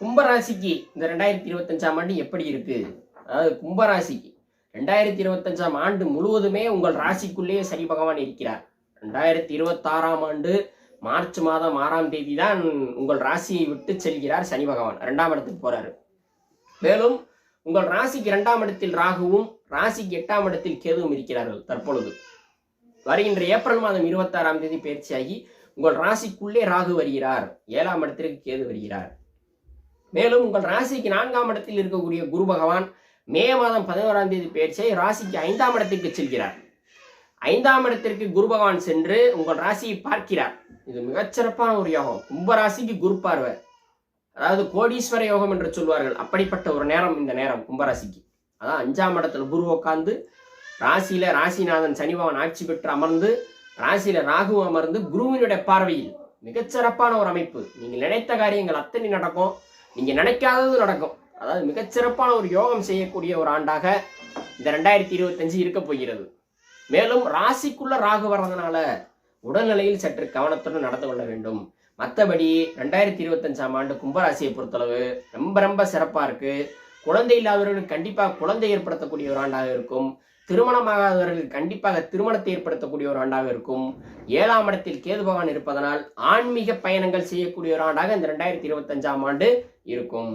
கும்பராசிக்கு இந்த ரெண்டாயிரத்தி இருபத்தஞ்சாம் ஆண்டு எப்படி இருக்கு? அதாவது கும்பராசிக்கு ரெண்டாயிரத்தி இருபத்தஞ்சாம் ஆண்டு முழுவதுமே உங்கள் ராசிக்குள்ளேயே சனி பகவான் இருக்கிறார். ரெண்டாயிரத்தி இருபத்தாறாம் ஆண்டு மார்ச் மாதம் ஆறாம் தேதி தான் உங்கள் ராசியை விட்டு செல்கிறார் சனி பகவான். ரெண்டாம் இடத்துக்கு போறாரு. மேலும் உங்கள் ராசிக்கு இரண்டாம் இடத்தில் ராகுவும் ராசிக்கு எட்டாம் இடத்தில் கேதுவும் இருக்கிறார்கள் தற்பொழுது. வருகின்ற ஏப்ரல் மாதம் இருபத்தாறாம் தேதி பயிற்சியாகி உங்கள் ராசிக்குள்ளே ராகு வருகிறார். ஏழாம் இடத்திற்கு கேது வருகிறார். மேலும் உங்கள் ராசிக்கு நான்காம் இடத்தில் இருக்கக்கூடிய குரு பகவான் மே மாதம் பதினோராம் தேதி பயிற்சியை ராசிக்கு ஐந்தாம் இடத்திற்கு செல்கிறார். ஐந்தாம் இடத்திற்கு குரு பகவான் சென்று உங்கள் ராசியை பார்க்கிறார். இது மிகச்சிறப்பான ஒரு யோகம். கும்ப ராசிக்கு குரு பார்வை. அதாவது கோடீஸ்வர யோகம் என்று சொல்வார்கள். அப்படிப்பட்ட ஒரு நேரம் இந்த நேரம் கும்பராசிக்கு அதான் அஞ்சாம் இடத்துல குரு உட்கார்ந்து ராசியில ராசிநாதன் சனிபவன் ஆட்சி பெற்று அமர்ந்து ராசியில ராகு அமர்ந்து குருவினுடைய பார்வையில் மிகச்சிறப்பான ஒரு அமைப்பு. நீங்கள் நினைத்த காரியங்கள் அத்தனை நடக்கும். நீங்கள் நினைக்காதது நடக்கும். அதாவது மிகச்சிறப்பான ஒரு யோகம் செய்யக்கூடிய ஒரு ஆண்டாக இந்த ரெண்டாயிரத்தி இருபத்தஞ்சு இருக்க போகிறது. மேலும் ராசிக்குள்ள ராகு வர்றதுனால உடல்நிலையில் சற்று கவனத்துடன் நடந்து கொள்ள வேண்டும். மற்றபடி ரெண்டாயிரத்தி இருபத்தஞ்சாம் ஆண்டு கும்பராசியை பொறுத்தளவு ரொம்ப ரொம்ப சிறப்பாக இருக்கு. குழந்தை இல்லாதவர்களுக்கு கண்டிப்பாக குழந்தை ஏற்படுத்தக்கூடிய ஒரு ஆண்டாக இருக்கும். திருமணமாகாதவர்களுக்கு கண்டிப்பாக திருமணத்தை ஏற்படுத்தக்கூடிய ஒரு ஆண்டாக இருக்கும். ஏழாம் இடத்தில் கேது பகவான் இருப்பதனால் ஆன்மீக பயணங்கள் செய்யக்கூடிய ஒரு ஆண்டாக இந்த ரெண்டாயிரத்தி இருபத்தஞ்சாம் ஆண்டு இருக்கும்.